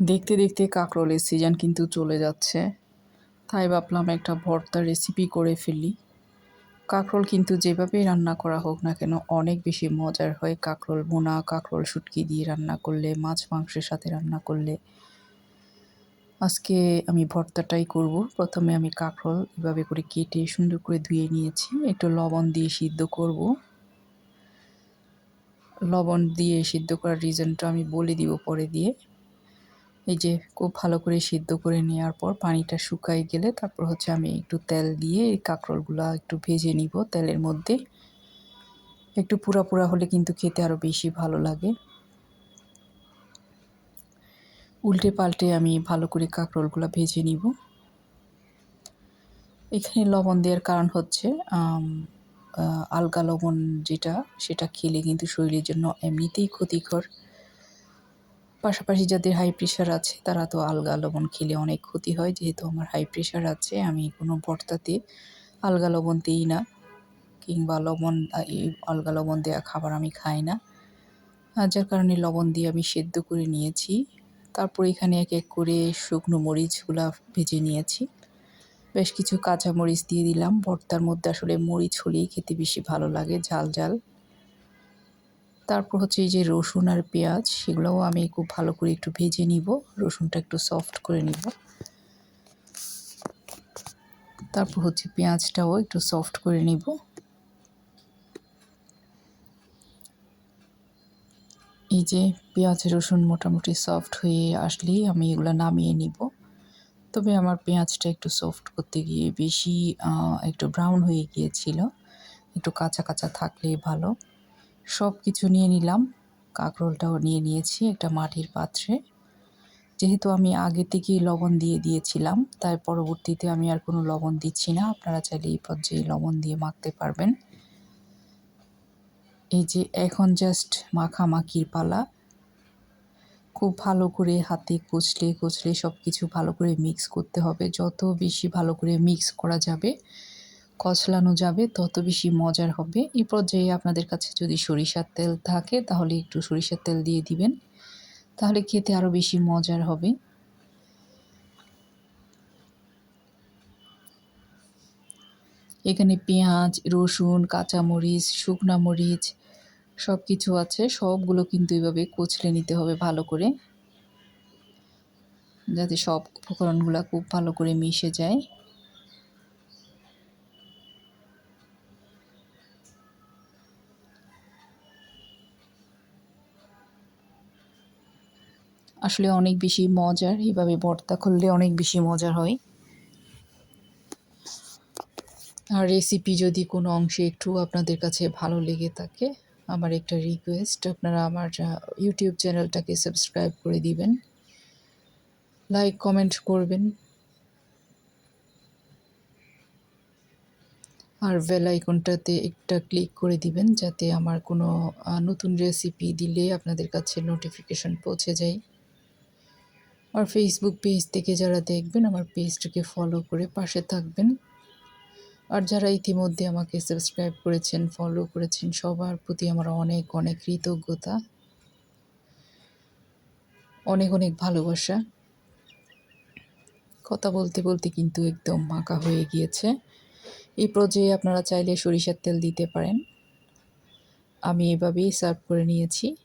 দেখতে দেখতে কাঁকরোলের সিজন কিন্তু চলে যাচ্ছে। তাই ভাবলাম একটা ভর্তা রেসিপি করে ফেলি। কাঁকরোল কিন্তু যেভাবেই রান্না করা হোক না কেন, অনেক বেশি মজার হয় কাঁকরোল বোনা কাঁকরোল শুটকি দিয়ে রান্না করলে, মাছ মাংসের সাথে রান্না করলে। আজকে আমি ভর্তাটাই করব। প্রথমে আমি কাঁকরোল এভাবে করে কেটে সুন্দর করে ধুয়ে নিয়েছি। একটু লবণ দিয়ে সিদ্ধ করব। লবণ দিয়ে সিদ্ধ করার রিজনটা আমি বলে দিব পরে দিয়ে। এই যে খুব ভালো করে সিদ্ধ করে নেওয়ার পর পানিটা শুকাই গেলে তারপর হচ্ছে আমি একটু তেল দিয়ে এই কাঁকরোলগুলো একটু ভেজে নিব তেলের মধ্যে। একটু পুরা পুরা হলে কিন্তু খেতে আরও বেশি ভালো লাগে। উল্টে পাল্টে আমি ভালো করে কাঁকরোলগুলো ভেজে নিব। এখানে লবণ দেওয়ার কারণ হচ্ছে আলগা লবণ যেটা, সেটা খেলে কিন্তু শরীরের জন্য এমনিতেই ক্ষতিকর। পাশাপাশি যাদের হাই প্রেশার আছে, তারা তো আলগা লবণ খেলে অনেক ক্ষতি হয়। যেহেতু আমার হাই প্রেশার আছে, আমি কোনো ভর্তাতে আলগা লবণ দিই না। কিংবা লবণ আলগা লবণ দেওয়া খাবার আমি খাই না। যার কারণে লবণ দিয়ে আমি সেদ্ধ করে নিয়েছি। তারপর এখানে এক এক করে শুকনো মরিচগুলা ভেজে নিয়েছি। বেশ কিছু কাঁচা মরিচ দিয়ে দিলাম। ভর্তার মধ্যে আসলে মরিচ হলেই খেতে বেশি ভালো লাগে, ঝাল ঝাল। তারপর হচ্ছে এই যে রসুন আর পেঁয়াজ, সেগুলোও আমি খুব ভালো করে একটু ভেজে নিব, রসুনটা একটু সফট করে নিব। তারপর হচ্ছে পেঁয়াজটাও একটু সফট করে নিব। এই যে পেঁয়াজ, রসুন মোটামুটি সফট হয়ে আসলেই আমি এগুলো নামিয়ে নিব। তবে আমার পেঁয়াজটা একটু সফট করতে গিয়ে বেশি একটু ব্রাউন হয়ে গিয়েছিল। একটু কাঁচা কাঁচা থাকলেই ভালো। সব কিছু নিয়ে নিলাম। কাঁকরোলটাও নিয়ে নিয়েছি একটা মাটির পাত্রে। যেহেতু আমি আগে থেকেই লবণ দিয়ে দিয়েছিলাম, তাই পরবর্তীতে আমি আর কোনো লবণ দিচ্ছি না। আপনারা চাইলে এই পর্যায়ে লবণ দিয়ে মাখতে পারবেন। এই যে এখন জাস্ট মাখামাখির পালা। খুব ভালো করে হাতে কুচলে কুচলে সব কিছু ভালো করে মিক্স করতে হবে। যত বেশি ভালো করে মিক্স করা যাবে কচলানো যাবে, তত বেশি মজার হবে। এই পর্যায়ে আপনাদের কাছে যদি সরিষার তেল থাকে, তাহলে একটু সরিষার তেল দিয়ে দিবেন। তাহলে খেতে আরও বেশি মজার হবে। এখানে পেঁয়াজ, রসুন, কাঁচামরিচ, শুকনা মরিচ সব কিছু আছে। সবগুলো কিন্তু এভাবে কচলে নিতে হবে ভালো করে, যাতে সব উপকরণগুলো খুব ভালো করে মিশে যায়। আসলে অনেক বেশি মজার এইভাবে ভর্তা করলে অনেক বেশি মজার হয়। আর রেসিপি যদি কোনো অংশে একটু আপনাদের কাছে ভালো লেগে থাকে, আমার একটা রিকোয়েস্ট আপনারা আমার ইউটিউব চ্যানেলটাকে সাবস্ক্রাইব করে দিবেন। লাইক কমেন্ট করবেন। আর বেল আইকনটাতে একটা ক্লিক করে দিবেন, যাতে আমার কোনো নতুন রেসিপি দিলে আপনাদের কাছে নোটিফিকেশন পৌঁছে যায়। আর ফেসবুক পেজ থেকে যারা দেখবেন, আমার পেজটাকে ফলো করে পাশে থাকবেন। আর যারা ইতিমধ্যে আমাকে সাবস্ক্রাইব করেছেন ফলো করেছেন, সবার প্রতি আমার অনেক অনেক কৃতজ্ঞতা। অনেক অনেক ভালোবাসা। কথা বলতে বলতে কিন্তু একদম মাখা হয়ে গিয়েছে। এই পর্যায়ে আপনারা চাইলে সরিষার তেল দিতে পারেন। আমি এভাবেই সার্ভ করে নিয়েছি।